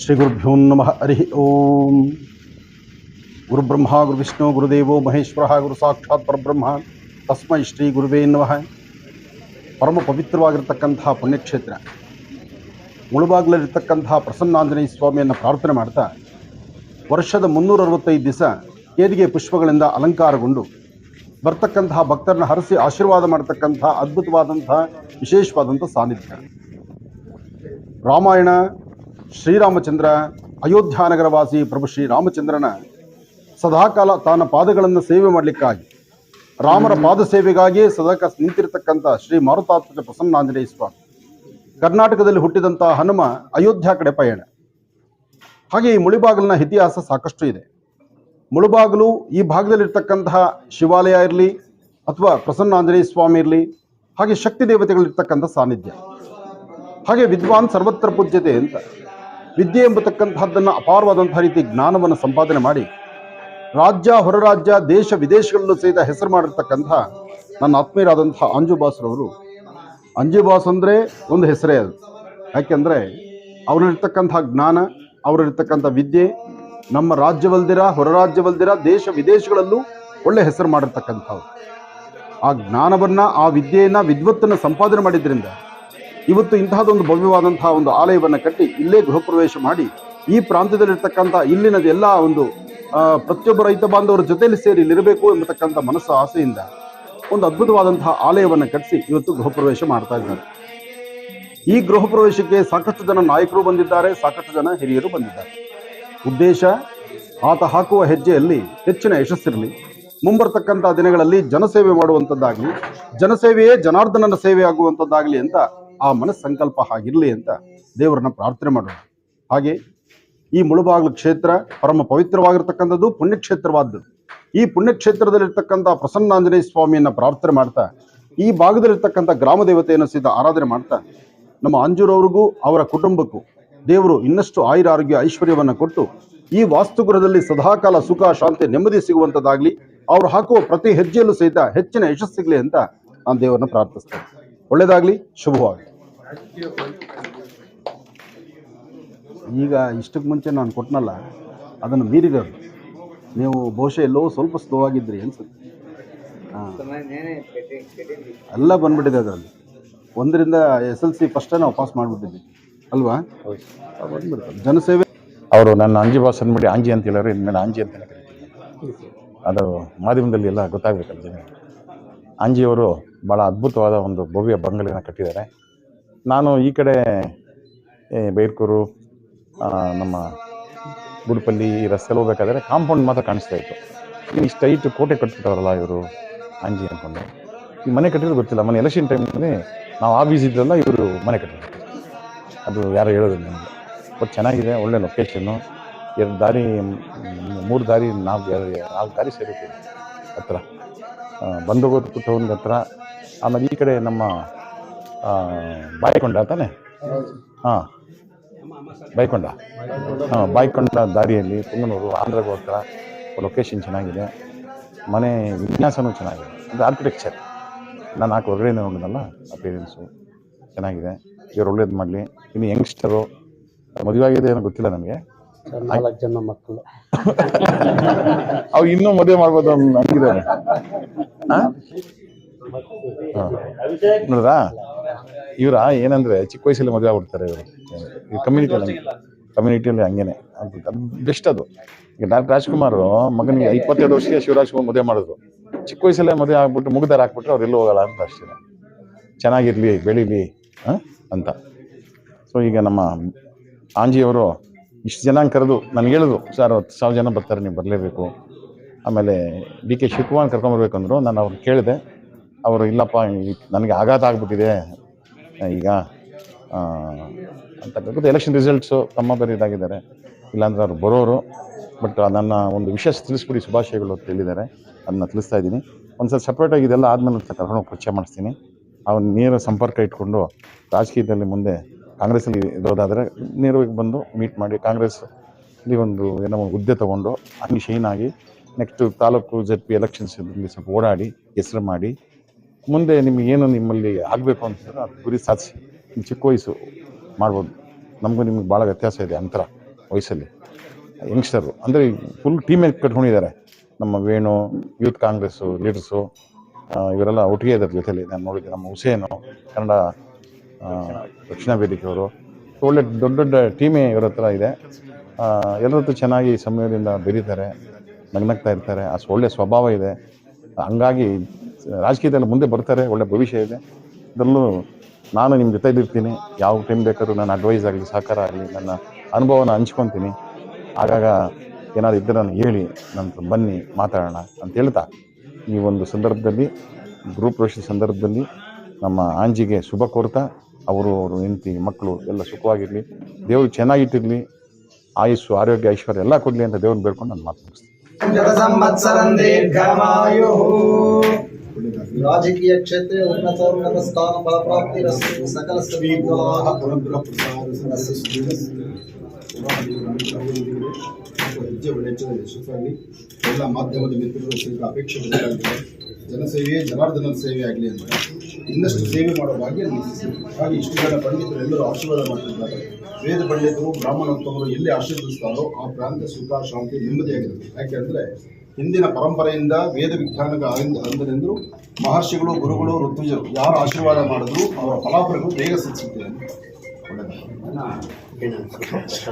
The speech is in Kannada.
ಶ್ರೀ ಗುರುಭ್ಯೋ ನಮಃ ಹರಿ ಓಂ ಗುರುಬ್ರಹ್ಮ ಗುರುವಿಷ್ಣು ಗುರುದೇವೋ ಮಹೇಶ್ವರ ಗುರು ಸಾಕ್ಷಾತ್ ಪರಬ್ರಹ್ಮ ತಸ್ಮೈ ಶ್ರೀ ಗುರುವೇ ನಮಃ ಪರಮ ಪವಿತ್ರವಾಗಿರ್ತಕ್ಕಂತಹ ಪುಣ್ಯಕ್ಷೇತ್ರ. ಮುಳುಬಾಗ್ಲಲ್ಲಿರ್ತಕ್ಕಂತಹ ಪ್ರಸನ್ನಾಂಜನೇಯ ಸ್ವಾಮಿಯನ್ನು ಪ್ರಾರ್ಥನೆ ಮಾಡ್ತಾ, ವರ್ಷದ ಮುನ್ನೂರ ಅರವತ್ತೈದು ದಿವಸ ಕೇದಿಗೆ ಪುಷ್ಪಗಳಿಂದ ಅಲಂಕಾರಗೊಂಡು, ಬರ್ತಕ್ಕಂತಹ ಭಕ್ತರನ್ನ ಹರಸಿ ಆಶೀರ್ವಾದ ಮಾಡತಕ್ಕಂತಹ ಅದ್ಭುತವಾದಂತಹ ವಿಶೇಷವಾದಂಥ ಸಾನ್ನಿಧ್ಯ. ರಾಮಾಯಣ ಶ್ರೀರಾಮಚಂದ್ರ ಅಯೋಧ್ಯಾನಗರವಾಸಿ ಪ್ರಭು ಶ್ರೀರಾಮಚಂದ್ರನ ಸದಾಕಾಲ ತಾನ ಪಾದಗಳನ್ನು ಸೇವೆ ಮಾಡಲಿಕ್ಕಾಗಿ, ರಾಮರ ಪಾದ ಸೇವೆಗಾಗಿ ಸದಾಕ ನಿಂತಿರತಕ್ಕಂಥ ಶ್ರೀ ಮಾರುತಾತ್ಮಜ ಪ್ರಸನ್ನಾಂಜನೇಯ ಸ್ವಾಮಿ, ಕರ್ನಾಟಕದಲ್ಲಿ ಹುಟ್ಟಿದಂಥ ಹನುಮ ಅಯೋಧ್ಯ ಕಡೆ ಪಯಣ. ಹಾಗೆ ಈ ಮುಳಿಬಾಗಿಲಿನ ಇತಿಹಾಸ ಸಾಕಷ್ಟು ಇದೆ. ಮುಳುಬಾಗಿಲು ಈ ಭಾಗದಲ್ಲಿರ್ತಕ್ಕಂತಹ ಶಿವಾಲಯ ಇರಲಿ ಅಥವಾ ಪ್ರಸನ್ನಾಂಜನೇಯ ಸ್ವಾಮಿ ಇರಲಿ, ಹಾಗೆ ಶಕ್ತಿ ದೇವತೆಗಳಿರ್ತಕ್ಕಂಥ ಸಾನ್ನಿಧ್ಯ. ಹಾಗೆ ವಿದ್ವಾನ್ ಸರ್ವತ್ರ ಪೂಜ್ಯತೆ ಅಂತ. ವಿದ್ಯೆ ಎಂಬತಕ್ಕಂತಹದ್ದನ್ನು ಅಪಾರವಾದಂತಹ ರೀತಿ ಜ್ಞಾನವನ್ನು ಸಂಪಾದನೆ ಮಾಡಿ ರಾಜ್ಯ ಹೊರ ರಾಜ್ಯ ದೇಶ, ವಿದೇಶಗಳಲ್ಲೂ ಸಹಿತ ಹೆಸರು ಮಾಡಿರ್ತಕ್ಕಂಥ ನನ್ನ ಆತ್ಮೀಯರಾದಂಥ ಅಂಜುಬಾಸ್ರವರು ಅಂಜುಬಾಸ್ ಅಂದರೆ ಒಂದು ಹೆಸರೇ ಅದು. ಯಾಕೆಂದರೆ ಅವರಲ್ಲಿರ್ತಕ್ಕಂಥ ಜ್ಞಾನ ಅವರಿರ್ತಕ್ಕಂಥ ವಿದ್ಯೆ, ನಮ್ಮ ರಾಜ್ಯವಲ್ದಿರ ಹೊರ ರಾಜ್ಯವಲ್ದಿರ ದೇಶ, ವಿದೇಶಗಳಲ್ಲೂ ಒಳ್ಳೆ ಹೆಸರು ಮಾಡಿರ್ತಕ್ಕಂಥವ್ರು. ಆ ಜ್ಞಾನವನ್ನು, ಆ ವಿದ್ಯೆಯನ್ನು, ವಿದ್ವತ್ತನ್ನು ಸಂಪಾದನೆ ಮಾಡಿದ್ರಿಂದ ಇವತ್ತು ಇಂತಹದೊಂದು ಭವ್ಯವಾದಂತಹ ಒಂದು ಆಲಯವನ್ನು ಕಟ್ಟಿ ಇಲ್ಲೇ ಗೃಹ ಪ್ರವೇಶ ಮಾಡಿ ಈ ಪ್ರಾಂತ್ಯದಲ್ಲಿರ್ತಕ್ಕಂಥ ಇಲ್ಲಿನ ಎಲ್ಲ ಒಂದು ಪ್ರತಿಯೊಬ್ಬ ರೈತ ಬಾಂಧವರ ಜೊತೆಯಲ್ಲಿ ಸೇರಿ ಇಲ್ಲಿರಬೇಕು ಎಂಬತಕ್ಕಂಥ ಮನಸ್ಸು, ಆಸೆಯಿಂದ ಒಂದು ಅದ್ಭುತವಾದಂತಹ ಆಲಯವನ್ನು ಕಟ್ಟಿಸಿ ಇವತ್ತು ಗೃಹ ಪ್ರವೇಶ ಮಾಡ್ತಾ ಇದ್ದಾರೆ. ಈ ಗೃಹ ಪ್ರವೇಶಕ್ಕೆ ಸಾಕಷ್ಟು ಜನ ನಾಯಕರು ಬಂದಿದ್ದಾರೆ, ಸಾಕಷ್ಟು ಜನ ಹಿರಿಯರು ಬಂದಿದ್ದಾರೆ. ಉದ್ದೇಶ, ಆತ ಹಾಕುವ ಹೆಜ್ಜೆಯಲ್ಲಿ ಹೆಚ್ಚಿನ ಯಶಸ್ಸಿರಲಿ. ಮುಂಬರ್ತಕ್ಕಂಥ ದಿನಗಳಲ್ಲಿ ಜನಸೇವೆ ಮಾಡುವಂಥದ್ದಾಗಲಿ, ಜನಸೇವೆಯೇ ಜನಾರ್ದನನ ಸೇವೆ ಆಗುವಂಥದ್ದಾಗಲಿ ಅಂತ ಆ ಮನಸ್ಸಂಕಲ್ಪ ಹಾಗಿರಲಿ ಅಂತ ದೇವರನ್ನ ಪ್ರಾರ್ಥನೆ ಮಾಡೋಣ ಹಾಗೆ ಈ ಮುಳುಬಾಗಿಲು ಕ್ಷೇತ್ರ ಪರಮ ಪವಿತ್ರವಾಗಿರ್ತಕ್ಕಂಥದ್ದು ಪುಣ್ಯಕ್ಷೇತ್ರವಾದ್ದು. ಈ ಪುಣ್ಯಕ್ಷೇತ್ರದಲ್ಲಿರ್ತಕ್ಕಂಥ ಪ್ರಸನ್ನಾಂಜನೇಯ ಸ್ವಾಮಿಯನ್ನ ಪ್ರಾರ್ಥನೆ ಮಾಡ್ತಾ, ಈ ಭಾಗದಲ್ಲಿರ್ತಕ್ಕಂಥ ಗ್ರಾಮ ದೇವತೆಯನ್ನು ಸಹಿತ ಆರಾಧನೆ ಮಾಡ್ತಾ, ನಮ್ಮ ಅಂಜೂರವ್ರಿಗೂ ಅವರ ಕುಟುಂಬಕ್ಕೂ ದೇವರು ಇನ್ನಷ್ಟು ಆಯುರ ಆರೋಗ್ಯ ಐಶ್ವರ್ಯವನ್ನು ಕೊಟ್ಟು, ಈ ವಾಸ್ತುಗೃಹದಲ್ಲಿ ಸದಾಕಾಲ ಸುಖ, ಶಾಂತಿ, ನೆಮ್ಮದಿ ಸಿಗುವಂಥದ್ದಾಗಲಿ, ಅವ್ರು ಹಾಕುವ ಪ್ರತಿ ಹೆಜ್ಜೆಯಲ್ಲೂ ಸಹಿತ ಹೆಚ್ಚಿನ ಯಶಸ್ಸಿಗಲಿ ಅಂತ ನಾನು ದೇವರನ್ನ ಪ್ರಾರ್ಥಿಸ್ತೇನೆ. ಒಳ್ಳೆಯದಾಗಲಿ, ಶುಭವಾಗಲಿ. ಈಗ ಇಷ್ಟಕ್ಕೆ ಮುಂಚೆ ನಾನು ಕೊಟ್ಟನಲ್ಲ ಅದನ್ನು ಮೀರಿರೋದು ನೀವು ಬಹುಶಃ ಎಲ್ಲೋ ಸ್ವಲ್ಪ ಸ್ಲೋ ಆಗಿದ್ರಿ ಅನ್ಸುತ್ತೆ. ಹಾಂ. ಎಲ್ಲ ಬಂದ್ಬಿಟ್ಟಿದೆ ಅದರಲ್ಲಿ. ಒಂದರಿಂದ ಎಸ್ ಎಲ್ ಸಿ ಫಸ್ಟೇ ನಾವು ಪಾಸ್ ಮಾಡಿಬಿಟ್ಟಿದ್ವಿ. ಅಲ್ವಾ? ಬಂದ್ಬಿಡ್ತಾರೆ ಜನಸೇವೆ ಅವರು ನನ್ನ ಅಂಜಿ ಬಾಸ್ ಅಂದ್ಬಿಟ್ಟು ಆಂಜಿ ಅಂತ ಹೇಳೋರು, ಇನ್ಮೇಲೆ ಆಂಜಿ ಅಂತ ಅದು ಮಾಧ್ಯಮದಲ್ಲಿ ಎಲ್ಲ ಗೊತ್ತಾಗಬೇಕಲ್ಲ ಜನ. ಆಂಜಿಯವರು ಭಾಳ ಅದ್ಭುತವಾದ ಒಂದು ಭವ್ಯ ಬಂಗಲೆಯನ್ನು ಕಟ್ಟಿದ್ದಾರೆ. ನಾನು ಈ ಕಡೆ ಬೈರ್ಕೂರು ನಮ್ಮ ಗುಡುಪಲ್ಲಿ ಈ ರಸ್ತೆಯಲ್ಲಿ ಹೋಗ್ಬೇಕಾದ್ರೆ ಕಾಂಪೌಂಡ್ ಮಾತ್ರ ಕಾಣಿಸ್ತಾ ಇತ್ತು. ಇನ್ನು ಇಷ್ಟು ಕೋಟೆ ಕಟ್ಬಿಟ್ಟವರಲ್ಲ ಇವರು ಅಂಜಿ ಅಂದ್ಕೊಂಡು ಈ ಮನೆ ಕಟ್ಟಿರೋದು ಗೊತ್ತಿಲ್ಲ ಮನೆ ಎಲೆಕ್ಷನ್ ಟೈಮಲ್ಲಿ ನಾವು ಆಫೀಸ್ ಇದ್ರಲ್ಲ ಇವರು ಮನೆ ಕಟ್ಟಿದ್ರು ಅದು ಯಾರು ಹೇಳೋದಿಲ್ಲ ನಮಗೆ. ಬಟ್ ಚೆನ್ನಾಗಿದೆ, ಒಳ್ಳೆ ಲೊಕೇಶನ್ನು ಎರಡು ದಾರಿ, ಮೂರು ದಾರಿ, ನಾಲ್ಕು ಎರಡು ನಾಲ್ಕು ದಾರಿ ಸೇರುತ್ತೆ ಹತ್ರ. ಬಂದೋಗೋದು ಒಂದು ಹತ್ರ. ಆಮೇಲೆ ಈ ಕಡೆ ನಮ್ಮ ಬಾಯಿಕೊಂಡ ತಾನೆ? ಹಾಂ. ಬಾಯ್ಕೊಂಡ? ಹಾಂ ಬಾಯ್ಕೊಂಡ ದಾರಿಯಲ್ಲಿ ಪುಂಗನೂರು ಆಂಧ್ರಗೆ ಹೋಗ್ತಾ ಲೊಕೇಶನ್ ಚೆನ್ನಾಗಿದೆ. ಮನೆ ವಿನ್ಯಾಸನೂ ಚೆನ್ನಾಗಿದೆ. ಅಂದರೆ ಆರ್ಕಿಟೆಕ್ಚರ್ ನಾನು ನಾಲ್ಕು ಹೊರಗಡೆಯಿಂದ ನೋಡಿದ್ನಲ್ಲ ಪೇರೆಂಟ್ಸು ಚೆನ್ನಾಗಿದೆ. ಇವ್ರು ಒಳ್ಳೇದು ಮಾಡಲಿ. ಇನ್ನು ಯಂಗ್ಸ್ಟರು ಮದುವೆ ಆಗಿದೆ ಏನೋ ಗೊತ್ತಿಲ್ಲ ನನಗೆ. ನಾಲ್ಕು ಜನ ಮಕ್ಕಳು. ಅವು ಇನ್ನೂ ಮದುವೆ ಮಾಡ್ಬೋದು ಅನ್ನೋ ಹಾಂ. ನೋಡ್ರಾ ಇವರ ಏನಂದ್ರೆ ಚಿಕ್ಕ ವಯಸ್ಸಲ್ಲಿ ಮದುವೆ ಆಗ್ಬಿಡ್ತಾರೆ ಇವರು. ಕಮ್ಯುನಿಟಿಯಲ್ಲಿ ಕಮ್ಯುನಿಟಿಯಲ್ಲಿ ಹಂಗೇನೆ. ಅದು ಬೆಸ್ಟ್ ಅದು. ಈಗ ಡಾಕ್ಟರ್ ರಾಜ್ಕುಮಾರ್ ಮಗನಿಗೆ ಇಪ್ಪತ್ತೆರಡು ವರ್ಷಕ್ಕೆ ಶಿವರಾಜ್ ಕುಮಾರ್ ಮದುವೆ ಮಾಡಿದ್ರು. ಚಿಕ್ಕ ವಯಸ್ಸಲ್ಲೇ ಮದುವೆ ಆಗ್ಬಿಟ್ಟು ಮುಗ್ದಾರ ಹಾಕ್ಬಿಟ್ರೆ ಅವ್ರು ಎಲ್ಲೂ ಹೋಗಲ್ಲ ಅಂತ ಅಷ್ಟೇ. ಚೆನ್ನಾಗಿರಲಿ, ಬೆಳೀಲಿ? ಅಂತ. ಸೊ ಈಗ ನಮ್ಮ ಆಂಜಿಯವರು ಇಷ್ಟು ಜನ ಕರೆದು ನನಗೆ ಹೇಳಿದ್ರು, ಸರ್, ಹತ್ತು ಸಾವಿರ ಜನ ಬರ್ತಾರೆ, ನೀವು ಬರಲೇಬೇಕು. ಆಮೇಲೆ ಡಿ ಕೆ ಶಿವಕುಮಾರ್ ಕರ್ಕೊಂಬರ್ಬೇಕಂದ್ರು ನಾನು ಅವ್ರು ಕೇಳಿದೆ. ಅವರು, ಇಲ್ಲಪ್ಪ ನನಗೆ ಆಘಾತ ಆಗ್ಬಿಟ್ಟಿದೆ. ಈಗ ಅಂತಕ್ಕಂಥದ್ದು ಅಂತ ಎಲೆಕ್ಷನ್ ರಿಸಲ್ಟ್ಸು ತಮ್ಮ ಇದಾಗಿದ್ದಾರೆ. ಇಲ್ಲಾಂದ್ರೆ ಅವ್ರು ಬರೋರು. ಬಟ್ ನನ್ನ ಒಂದು ವಿಷಯ ತಿಳಿಸ್ಬಿಡಿ ಶುಭಾಶಯಗಳು ಅಂತ ಹೇಳಿದ್ದಾರೆ. ಅದನ್ನ ತಿಳಿಸ್ತಾ ಇದ್ದೀನಿ. ಒಂದು ಸಲ ಸಪ್ರೇಟಾಗಿ ಇದೆಲ್ಲ ಆದಮೇಲೆ ಕರ್ಕೊಂಡು ಪರಿಚಯ ಮಾಡಿಸ್ತೀನಿ. ಅವನು ನೇರ ಸಂಪರ್ಕ ಇಟ್ಕೊಂಡು ರಾಜಕೀಯದಲ್ಲಿ ಮುಂದೆ ಕಾಂಗ್ರೆಸ್ಸಲ್ಲಿ ಇರೋದಾದರೆ ನೇರವಾಗಿ ಬಂದು ಮೀಟ್ ಮಾಡಿ ಕಾಂಗ್ರೆಸ್ ಇಲ್ಲಿ ಒಂದು ಏನೋ ಒಂದು ಹುದ್ದೆ ತೊಗೊಂಡು ಅಲ್ಲಿ ಶೈನ್ ಆಗಿ next taluk Z P elections ಸ್ವಲ್ಪ ಓಡಾಡಿ, ಹೆಸರು ಮಾಡಿ ಮುಂದೆ ನಿಮ್ಗೆ ಏನು ನಿಮ್ಮಲ್ಲಿ ಆಗಬೇಕು ಅಂತ ಅದು ಗುರಿ ಸಾಧಿಸಿ. ನಿಮ್ಮ ಚಿಕ್ಕ ವಯಸ್ಸು ಮಾಡ್ಬೋದು. ನಮಗೂ ನಿಮ್ಗೆ ಭಾಳ ವ್ಯತ್ಯಾಸ ಇದೆ ಅಂತರ ವಯಸ್ಸಲ್ಲಿ. ಯಂಗ್ಸ್ಟರು, ಅಂದರೆ ಫುಲ್ ಟೀಮೇ ಕಟ್ಕೊಂಡಿದ್ದಾರೆ ನಮ್ಮ ವೇಣು ಯೂತ್ ಕಾಂಗ್ರೆಸ್ಸು ಲೀಡರ್ಸು ಇವರೆಲ್ಲ ಒಟ್ಟಿಗೆ ಇದ್ದಾರೆ ಜೊತೆಯಲ್ಲಿ. ನಾನು ನೋಡಿದ್ದೆ ನಮ್ಮ ಹುಸೇನು, ಕನ್ನಡ ರಕ್ಷಣಾ ವೇದಿಕೆಯವರು ಒಳ್ಳೆ ದೊಡ್ಡ ದೊಡ್ಡ ಟೀಮೇ ಇವರ ಹತ್ರ ಇದೆ. ಎಲ್ಲರತ್ರ ಎಲ್ಲರ ಚೆನ್ನಾಗಿ ಸಮಯದಿಂದ ಬೆರೀತಾರೆ, ನಗ್ನಗ್ತಾ ಇರ್ತಾರೆ. ಆ, ಒಳ್ಳೆ ಸ್ವಭಾವ ಇದೆ. ಹಂಗಾಗಿ, ರಾಜಕೀಯದಲ್ಲಿ ಮುಂದೆ ಬರ್ತಾರೆ, ಒಳ್ಳೆ ಭವಿಷ್ಯ ಇದೆ. ಇದರಲ್ಲೂ ನಾನು ನಿಮ್ಮ ಜೊತೆಲಿರ್ತೀನಿ ಯಾವ ಟೈಮ್ ಬೇಕಾದ್ರೂ ನನ್ನ ಅಡ್ವೈಸ್ ಆಗಲಿ, ಸಹಕಾರ ಆಗಲಿ, ನನ್ನ ಅನುಭವನ ಹಂಚ್ಕೊತೀನಿ. ಆಗಾಗ ಏನಾದ್ರು ಇದ್ದರೆ ನಾನು ಹೇಳಿ ನಂತರ ಬನ್ನಿ, ಮಾತಾಡೋಣ ಅಂತ ಹೇಳ್ತಾ. ಈ ಒಂದು ಸಂದರ್ಭದಲ್ಲಿ ಗ್ರೂಪ್ ರೋಷದ ಸಂದರ್ಭದಲ್ಲಿ ನಮ್ಮ ಆಂಜಿಗೆ ಶುಭ ಕೋರ್ತಾ, ಅವರು ಅವರು ಹೆಂಡತಿ ಮಕ್ಕಳು ಎಲ್ಲ ಸುಖವಾಗಿರಲಿ. ದೇವರು ಚೆನ್ನಾಗಿಟ್ಟಿರಲಿ. ಆಯುಸ್ಸು, ಆರೋಗ್ಯ, ಐಶ್ವರ್ಯ ಎಲ್ಲ ಕೊಡಲಿ ಅಂತ ದೇವ್ರನ್ನ ಬೇಡ್ಕೊಂಡು ನಾನು ಮಾತು ಮುಗಿಸ್ತೀನಿ ಸಂವತ್ಸರಂ ದೀರ್ಘಮಾಯು ರಾಜಕೀಯ ಕ್ಷೇತ್ರೆ ಉನ್ನತ ಉನ್ನತ ಸ್ಥಾನ ಫಲಪ್ರಾಪ್ತಿರಸ್ತು ಸಕಲ ಶ್ರೀಗುಣಾಃ ಹೆಜ್ಜೆ ವೆಚ್ಚದ ಯಶಸ್ಸಾಗಲಿ ಎಲ್ಲ ಮಾಧ್ಯಮದ ಮಿತ್ರರು ಸೇರಿದ ಅಪೇಕ್ಷೆ ಬೇಕಾಗಿದೆ ಜನಸೇವೆಯೇ, ಜನಾರ್ದನದ ಸೇವೆ ಆಗಲಿ ಅಂತ. ಇನ್ನಷ್ಟು ಸೇವೆ ಮಾಡೋ ಭಾಗ್ಯ ಹಾಗೆ ಇಷ್ಟು ಜನ ಪಂಡಿತರು ಎಲ್ಲರೂ ಆಶೀರ್ವಾದ ಮಾಡ್ತಿದ್ದಾರೆ. ವೇದ ಪಂಡಿತರು ಬ್ರಾಹ್ಮಣೋತ್ತಮರು ಎಲ್ಲಿ ಆಶೀರ್ವದಿಸ್ತಾರೋ ಆ ಪ್ರಾಂತ ಸುಖ, ಶಾಂತಿ ನೆಮ್ಮದಿಯಾಗಿರುತ್ತೆ ಯಾಕೆಂದ್ರೆ ಹಿಂದಿನ ಪರಂಪರೆಯಿಂದ, ವೇದ ವಿಜ್ಞಾನದ ಅಂದರೆಂದರು ಮಹರ್ಷಿಗಳು, ಗುರುಗಳು ಋತುಜರು ಯಾರು ಆಶೀರ್ವಾದ ಮಾಡಿದ್ರು, ಅವರ ಫಲಾಫಲಗಳು ಬೇಗ ಒಳ್ಳೆಯದು?